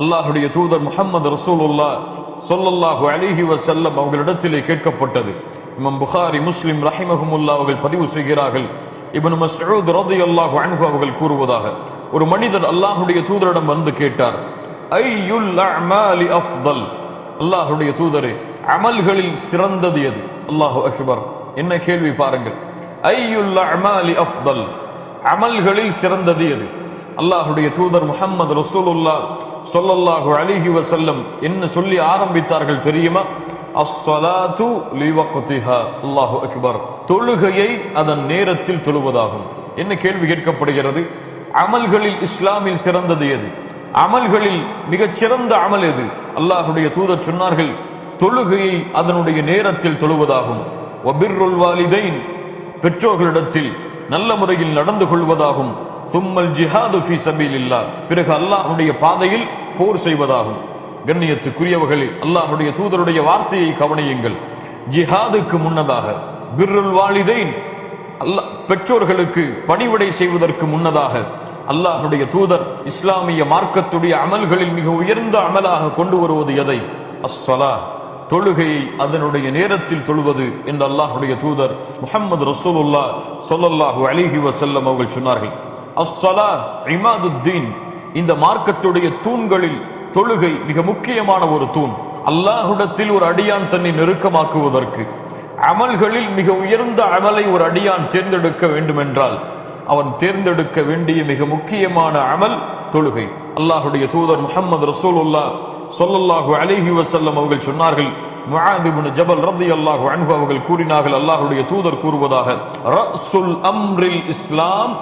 அல்லாஹுடைய தூதர் முஹம்மது ரசூலுல்லா சொல்லல்லாஹு அலிஹி வசல்லம் அவர்களிடத்திலே கேட்கப்பட்டது. இமம் புகாரி முஸ்லிம் ரஹிமஹமுல்லா அவர்கள் பதிவு செய்கிறார்கள். இவன் மசூத் ரதி அல்லாஹு அன்பு அவர்கள் கூறுவதாக. ஒரு மனிதர் அல்லாஹுடைய தூதரிடம் வந்து கேட்டார் ஐயுல் அமாலி அஃதல்? அல்லாஹுடைய தூதரே அமல்களில் சிறந்தது எது? அல்லாஹு அக்பர். என்ன கேள்வி பாருங்கள். ஐயுல் அமாலி அஃதல்? அமல்களில் சிறந்தது எது? அல்லாஹுடைய தூதர் முகம்மது ரசூலுல்லா சொல்லல்லாஹு அலிஹி வசல்லம் என்ன சொல்லி ஆரம்பித்தார்கள் தெரியுமா? அஸ்ஸலாத்து லிவக்திஹா. அல்லாஹு அக்பர். தொழுகையை அதன் நேரத்தில் தொழுவதாகும். என்ன கேள்வி கேட்கப்படுகிறது? அமல்களில் இஸ்லாமில் சிறந்தது எது? அமல்களில் மிகச்சிறந்த அமல் எது? அல்லாஹுடைய தூதர் சொன்னார்கள் தொழுகையை அதனுடைய நேரத்தில் தொழுவதாகும். ஒபிர்ருல் வாலிதைன் பெற்றோர்களிடத்தில் நல்ல முறையில் நடந்து கொள்வதாகும். சும்மல் ஜிஹாது ஃபி சபீலில்லா பிறகு அல்லாஹுடைய பாதையில் போர் செய்வதாகும். கண்ணியத்துக்குரியவர்களில் அல்லாஹுடைய தூதருடைய வார்த்தையை கவனியுங்கள். ஜிஹாதுக்கு முன்னதாக பிர்ருல் வாலிதைன் அல்லாஹ் பெற்றோர்களுக்கு பணிவிடை செய்வதற்கு முன்னதாக அல்லாஹுடைய தூதர் இஸ்லாமிய மார்க்கத்துடைய அமல்களில் மிக உயர்ந்த அமலாக கொண்டு வருவது எதை? அஸ்ஸலா தொழுகையை அதனுடைய நேரத்தில் தொழுவது என்று அல்லாஹுடைய தூதர் முஹம்மது ரசூலுல்லா சொல்லல்லாஹு அலிஹி வசல்லம் அவர்கள் சொன்னார்கள். அஸ்ஸலா இமாதுத்தீன். இந்த மார்க்கத்துடைய தூண்களில் தொழுகை மிக முக்கியமான ஒரு தூண். அல்லாஹுடத்தில் ஒரு அடியான் தன்னை நெருக்கமாக்குவதற்கு. அமல்களில் மிக உயர்ந்த அமலை ஒரு அடியான் தேர்ந்தெடுக்க வேண்டுமென்றால் அவன் தேர்ந்தெடுக்க வேண்டிய மிக முக்கியமான அமல் தொழுகை. அல்லாஹுடைய தூதர் முகமது ரசூலுல்லா சொல்லல்லாஹு அலிஹி வசல்லம் அவர்கள் சொன்னார்கள் முஆத் இப்னு ஜபல் ரலியல்லாஹு அன்பு அவர்கள் கூறினார்கள் அல்லாஹுடைய தூதர் கூறுவதாக ரசுல் அம்ரில் இஸ்லாம்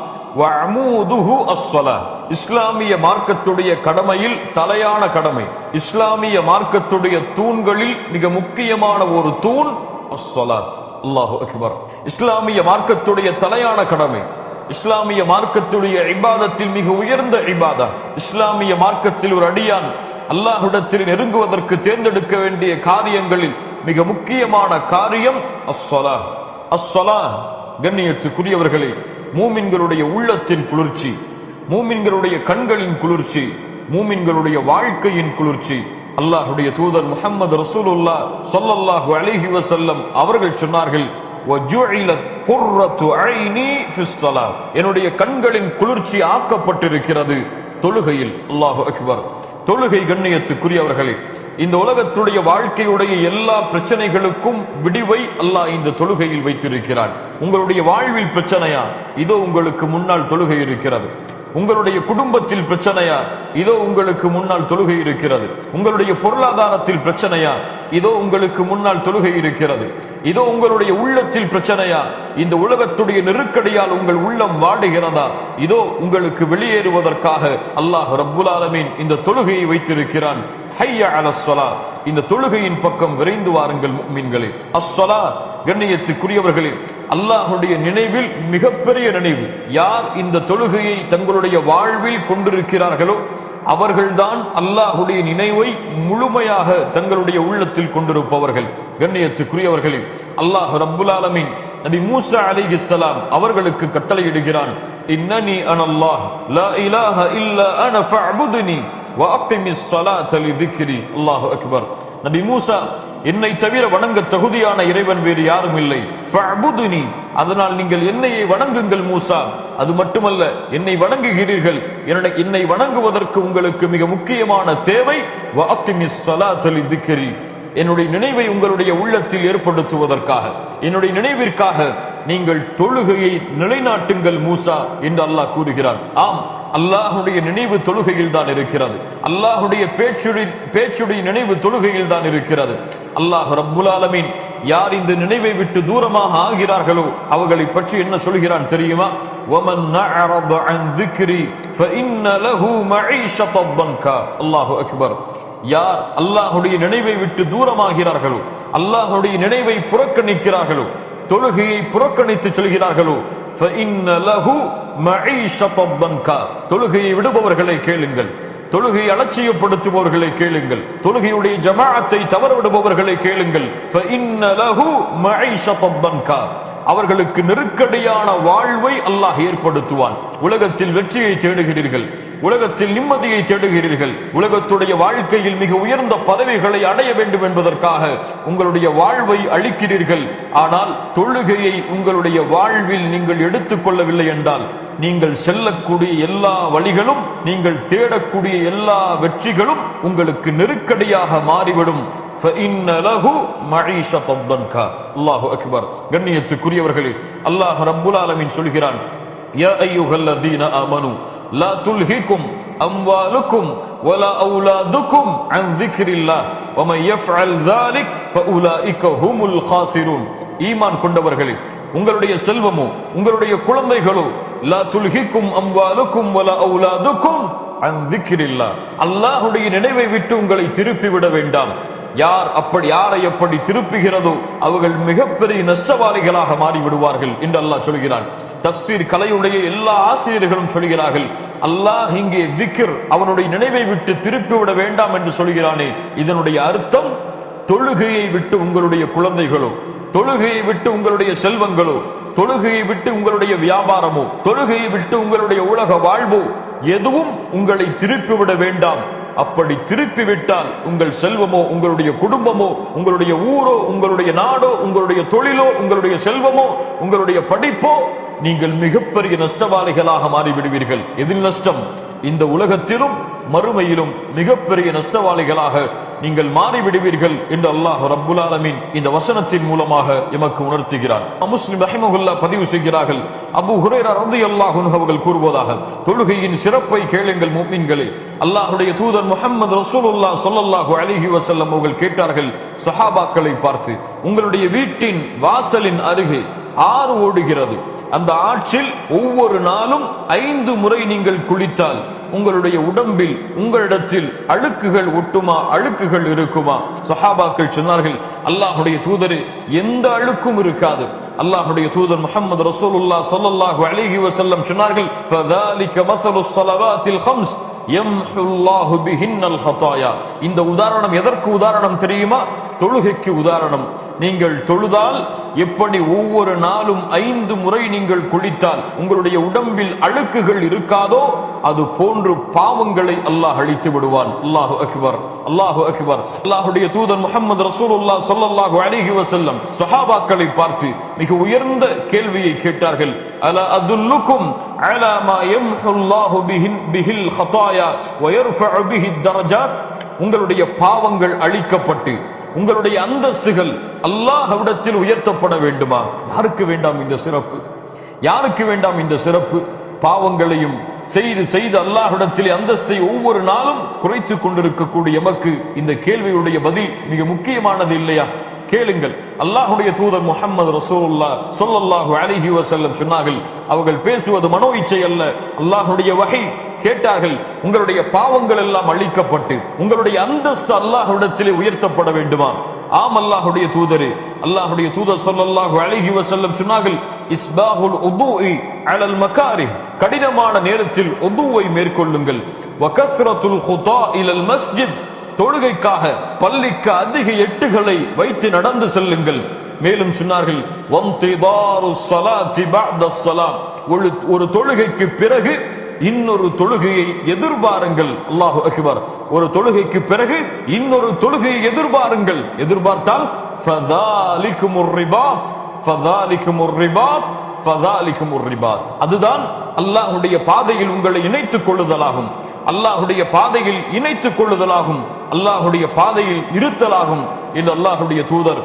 இஸ்லாமிய மார்க்கத்துடைய கடமையில் தலையான கடமை. இஸ்லாமிய மார்க்கத்துடைய தூண்களில் மிக முக்கியமான ஒரு தூண் அல்லாஹு அக்பர். இஸ்லாமிய மார்க்கத்துடைய தலையான கடமை. இஸ்லாமிய மார்க்கத்துடைய இபாதத்தில் மிக உயர்ந்த இபாதா. இஸ்லாமிய மார்க்கத்தில் ஒரு அடியான் அல்லாஹுடத்தில் நெருங்குவதற்கு தேர்ந்தெடுக்க வேண்டிய காரியங்களில் மிக முக்கியமான காரியம் அஸ்வலா அஸ்வலா கண்ணியத்துக்குரியவர்களே மூமின்களுடைய உள்ளத்தின் குளிர்ச்சி மூமின்களுடைய கண்களின் குளிர்ச்சி மூமின்களுடைய வாழ்க்கையின் குளிர்ச்சி. அல்லாஹுடைய தூதர் முஹம்மது ரசூலுல்லா சொல்லல்லாஹு அலிஹி வசல்லம் அவர்கள் சொன்னார்கள் என்னுடைய கண்களின் குளிர்ச்சி ஆக்கப்பட்டிருக்கிறது தொழுகையில். அல்லாஹு அக்பர். தொழுகை கண்ணியத்துக்குரியவர்களே இந்த உலகத்துடைய வாழ்க்கையுடைய எல்லா பிரச்சனைகளுக்கும் விடிவை அல்லாஹ் இந்த தொழுகையில் வைத்திருக்கிறான். உங்களுடைய வாழ்வில் பிரச்சனையா? இதோ உங்களுக்கு முன்னால் தொழுகை இருக்கிறது. உங்களுடைய குடும்பத்தில் பிரச்சனையா? இதோ உங்களுக்கு முன்னால் தொழுகை இருக்கிறது. உங்களுடைய பொருளாதாரத்தில் பிரச்சனையா? இதோ உங்களுக்கு முன்னால் தொழுகை இருக்கிறது. இதோ உங்களுடைய உள்ளத்தில் பிரச்சனையா? இந்த உலகத்துடைய நெருக்கடியால் உங்கள் உள்ளம் வாடுகிறதா? இதோ உங்களுக்கு வெளியேறுவதற்காக அல்லாஹ் ரப்புல் இந்த தொழுகையை வைத்திருக்கிறான். இந்த தொழுகையின் பக்கம் விரைந்து வாருங்கள் மீன்களே அஸ்வலா கண்ணியத்துக்குரியவர்களே அல்லாஹுடைய நினைவில் மிகப்பெரிய நினைவு. யார் இந்த தொழுகையை தங்களுடைய வாழ்வில் கொண்டிருக்கிறார்களோ அவர்கள்தான் அல்லாஹுடைய நினைவை முழுமையாக தங்களுடைய உள்ளத்தில் கொண்டிருப்பவர்கள். கண்ணியத்துக்குரியவர்களில் அல்லாஹ் ரப்புல் ஆலமீன் நபி மூசா அலைஹிஸ்ஸலாம் அவர்களுக்கு கட்டளையிடுகிறான். இன்னனி அனல்லாஹ் லா இலாஹ இல்லா அன ஃபஅபுதுனி வஅக்கிமிஸ் ஸலாத லிذிக்ரி அல்லாஹு அக்பர். நபி மூசா என்னை தவிர வணங்க தகுதியான இறைவன் வேறு யாரும் இல்லை. அதனால் நீங்கள் என்னையை வணங்குங்கள் மூசா. அது மட்டுமல்ல என்னை வணங்குகிறீர்கள். என்னை- என்னை வணங்குவதற்கு உங்களுக்கு மிக முக்கியமான தேவை என்னுடைய நினைவை உங்களுடைய உள்ளத்தில் ஏற்படுத்துவதற்காக. என்னுடைய நினைவிற்காக நீங்கள் தொழுகையை நிலைநாட்டுங்கள் மூசா என்று அல்லாஹ் கூறுகிறார். ஆம் அல்லாஹுடைய நினைவு தொழுகையில் தான் இருக்கிறது. அல்லாஹுடைய பேச்சுடைய பேச்சுடைய நினைவு தொழுகையில் தான் இருக்கிறது. அல்லாஹ் ரப்புல் ஆலமீன் யார் இந்த நினைவை விட்டு தூரமாக ஆகிறார்களோ அவர்களை பற்றி என்ன சொல்கிறான் தெரியுமா? அல்லாஹு அக்பர். யார் அல்லாஹுடைய நினைவை விட்டு தூரமாகிறார்களோ அல்லாஹுடைய நினைவை புறக்கணிக்கிறார்களோ தொழுகையை புறக்கணித்து செல்கிறார்களோ தொழுகையை விடுபவர்களை கேளுங்கள். தொழுகையை அலட்சியப்படுத்துபவர்களை கேளுங்கள். தொழுகையுடைய ஜமாத்தை தவறவிடுபவர்களை கேளுங்கள். அவர்களுக்கு நெருக்கடியான வாழ்வை அல்லாஹ் ஏற்படுத்துவான். உலகத்தில் வெற்றியை தேடுகிறீர்கள். உலகத்தில் நிம்மதியை தேடுகிறீர்கள். உலகத்துடைய வாழ்க்கையில் மிக உயர்ந்த பதவிகளை அடைய வேண்டும் என்பதற்காக உங்களுடைய வாழ்வை அழிக்கிறீர்கள் ஆனால் தொழுகையை உங்களுடைய வாழ்வில் நீங்கள் எடுத்துக்கொள்ளவில்லை என்றால் நீங்கள் செல்லக்கூடிய எல்லா வழிகளும் நீங்கள் தேடக்கூடிய எல்லா வெற்றிகளும் உங்களுக்கு நெருக்கடியாக மாறிவிடும். فَإِنَّ لَهُ مَعِيشَةً ضَنْكَا அல்லாஹு அக்பர் கண்ணியத்துக்குரியவர்களே அல்லாஹ் ரப்புல் ஆலமீன் சொல்கிறான் யா அய்யுஹல்லதீன ஆமனு லா துல்ஹிக்கும் அம்வாலுக்கும் ولا أولادكم عن ذكر الله ومن يفعل ذلك فأولئك هم الخاسرون ஈமான் கொண்டவர்களே உங்களுடைய செல்வமோ உங்களுடைய குழந்தைகளோ லா துல்ஹிக்கும் அம்வாலுக்கும் வலா அவுலாதுக்கும் அன் திக்ரில்லா அல்லாஹ்வுடைய நினைவை விட்டு உங்களை திருப்பி விட வேண்டாம் யார் அப்படி யாரை எப்படி திருப்புகிறதோ அவர்கள் மிகப்பெரிய நஷ்டவாளிகளாக மாறி விடுவார்கள் என்று அல்லாஹ் சொல்கிறான். தப்சீர் கலையுடைய எல்லா ஆசிரியர்களும் சொல்கிறார்கள் அல்லாஹ் இங்கே விக்கிர் அவனுடைய நினைவை விட்டு திருப்பி விட வேண்டாம் என்று சொல்கிறானே. இதனுடைய அர்த்தம் தொழுகையை விட்டு உங்களுடைய குழந்தைகளோ தொழுகையை விட்டு உங்களுடைய செல்வங்களோ தொழுகையை விட்டு உங்களுடைய வியாபாரமோ தொழுகையை விட்டு உங்களுடைய உலக வாழ்வோ எதுவும் உங்களை திருப்பிவிட வேண்டாம். அப்படி திருப்பி விட்டால் உங்கள் செல்வமோ உங்களுடைய குடும்பமோ உங்களுடைய ஊரோ உங்களுடைய நாடோ உங்களுடைய தொழிலோ உங்களுடைய செல்வமோ உங்களுடைய படிப்போ நீங்கள் மிகப்பெரிய நஷ்டவாளிகளாக மாறிவிடுவீர்கள். எதில் நஷ்டம்? இந்த உலகத்திலும் மறுமையிலும் மிகப்பெரிய நஷ்டவாளிகளாக நீங்கள் மாறிவிடுவீர்கள் என்று அல்லாஹ் ரப்புல் ஆலமின் இந்த வசனத்தின் மூலமாக எமக்கு உணர்த்துகிறார். முஸ்லிம் ரஹிமகுல்லா பதிவு செய்கிறார்கள். அபு ஹுரேரா ரலியல்லாஹு அல்லாஹ் அவர்கள் கூறுவதாக தொழுகையின் சிறப்பை கேளுங்கள் மூமின்களே அல்லாஹுடைய தூதர் முகமது ரசூலுல்லா சொல்லல்லாஹு அலிஹி வசல்லம் அவர்கள் கேட்டார்கள் சஹாபாக்களை பார்த்து உங்களுடைய வீட்டின் வாசலின் அருகே ஆறு ஓடுகிறது. அந்த ஆற்றில் ஒவ்வொரு நாளும் ஐந்து முறை நீங்கள் குளித்தால் உங்களுடைய உடம்பில் உங்களிடத்தில் அழுக்குகள் ஒட்டுமா? அழுக்குகள் இருக்குமா? சஹாபாக்கள் சொன்னார்கள் அல்லாஹுடைய தூதரு எந்த அழுக்கும் இருக்காது. அல்லாஹுடைய தூதர் முகமது ரசூலுல்லா ஸல்லல்லாஹு அலிஹி வசல்லம் சொன்னார்கள் ஹம்ஸ் இந்த உதாரணம் எதற்கு உதாரணம் தெரியுமா? தொழுகைக்கு உதாரணம். நீங்கள் தொழுதால் எப்படி ஒவ்வொரு நாளும் ஐந்து முறை நீங்கள் குளித்தால் உங்களுடைய உடம்பில் அழுக்குகள் இருக்காதோ அது போன்று பாவங்களை அல்லாஹ் அழித்து விடுவான். அல்லாஹு அக்பர் அல்லாஹு அக்பர். அல்லாஹுடைய தூதர் முகமது ரசூலுல்லாஹ் சொல்லல்லாஹு அழகி வசல்லம் சஹாபாக்களை பார்த்து மிக உயர்ந்த கேள்வியை கேட்டார்கள். அல அதுல்லுக்கும் அலா மா யம்ஹுல்லாஹு பிஹின் பிஹில் ஹதாயா வயர்ஃபஉ பிஹி தரஜாத்? உங்களுடைய பாவங்கள் அழிக்கப்பட்டு உங்களுடைய அந்தஸ்துகள் அல்லாஹவிடத்தில் உயர்த்தப்பட வேண்டுமா? யாருக்கு வேண்டாம் இந்த சிறப்பு? யாருக்கு வேண்டாம் இந்த சிறப்பு? பாவங்களையும் செய்து செய்து அல்லாஹிடத்தில் அந்தஸ்தை ஒவ்வொரு நாளும் குறைத்துக் கொண்டிருக்கக்கூடிய எமக்கு இந்த கேள்வியுடைய பதில் மிக முக்கியமானது இல்லையா? கேளுங்கள். அல்லாஹுடைய தூதர் முகமது ரசூல்லா சொல்லல்லாஹு அழகி செல்லம் சொன்னார்கள் அவர்கள் பேசுவது மனோ இச்சை அல்ல. அல்லாஹுடைய வகை கேட்டார்கள் உங்களுடைய பாவங்கள் எல்லாம் அழிக்கப்பட்டு உங்களுடைய அந்தஸ்து அல்லாஹுடத்திலே உயர்த்தப்பட வேண்டுமா? ஆம் அல்லாஹுடைய தூதரே. அல்லாஹுடைய தூதர் சொல்லல்லாஹு அழகி வஸல்லம் சொன்னார்கள் இஸ்பாஹுல் உதுஇ அலல் மகாரி கடினமான நேரத்தில் உதுவை மேற்கொள்ளுங்கள். வகஸ்ரத்துல் ஹுதா இலல் மஸ்ஜித். தொழுகைக்காக பள்ளிக்கு அதிக எட்டுகளை வைத்து நடந்து செல்லுங்கள். மேலும் சொன்னார்கள் ஒரு ஒரு தொழுகைக்கு பிறகு இன்னொரு தொழுகையை எதிர்பாருங்கள். அல்லாஹு அக்பர். ஒரு தொழுகைக்கு பிறகு இன்னொரு தொழுகையை எதிர்பாருங்கள். எதிர்பார்த்தால் அதுதான் அல்லாஹ்வுடைய பாதையில் உங்களை இணைத்துக் கொள்ளுதலாகும். அல்லாஹுடைய பாதையில் இணைத்துக் கொள்ளுதலாகும். அல்லாஹுடைய பாதையில் இருத்தலாகும் என்று அல்லாஹுடைய தூதர்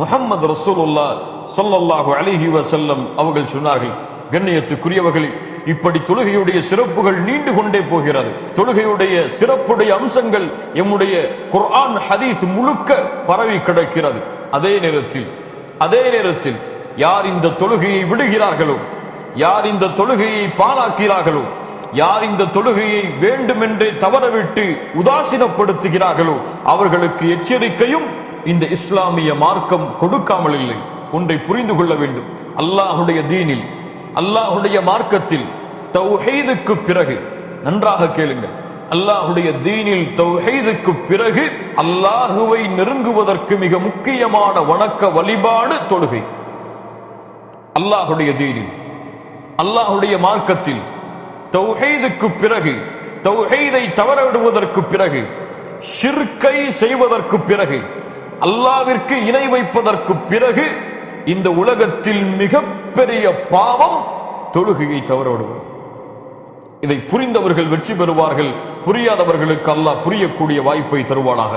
முகமது ரசூலுல்லா சொல்லல்லாஹு அலிஹி வசல்லம் அவர்கள் சொன்னார்கள். கண்ணியத்துக்குரியவர்களே இப்படி தொழுகையுடைய சிறப்புகள் நீண்டு கொண்டே போகிறது. தொழுகையுடைய சிறப்புடைய அம்சங்கள் எம்முடைய குர்ஆன் ஹதீஸ் முழுக்க பரவி கிடக்கிறது. அதே நேரத்தில் அதே நேரத்தில் யார் இந்த தொழுகையை விடுகிறார்களோ யார் இந்த தொழுகையை பாழாக்கிறார்களோ யார் இந்த தொழுகையை வேண்டுமென்றே தவறவிட்டு உதாசீனப்படுத்துகிறார்களோ அவர்களுக்கு எச்சரிக்கையும் இந்த இஸ்லாமிய மார்க்கம் கொடுக்காமல் இல்லை. ஒன்றை புரிந்து கொள்ள வேண்டும். அல்லாஹுடைய தீனில் அல்லாஹுடைய மார்க்கத்தில் தௌஹீதுக்கு பிறகு நன்றாக கேளுங்கள். அல்லாஹுடைய தீனில் தௌஹீதுக்கு பிறகு அல்லாஹுவை நெருங்குவதற்கு மிக முக்கியமான வணக்க வழிபாடு தொழுகை. அல்லாஹுடைய தீனில் அல்லாஹுடைய மார்க்கத்தில் தௌஹீதுக்கு பிறகு தௌஹீதை தவற விடுவதற்கு பிறகு ஷிர்கை செய்வதற்கு பிறகு அல்லாவிற்கு இணை வைப்பதற்கு பிறகு இந்த உலகத்தில் மிகப்பெரிய பாவம் தொழுகையை தவற விடுவது இதை புரிந்தவர்கள் வெற்றி பெறுவார்கள் புரியாதவர்களுக்கு அல்லாஹ் புரியக்கூடிய வாய்ப்பை தருவானாக.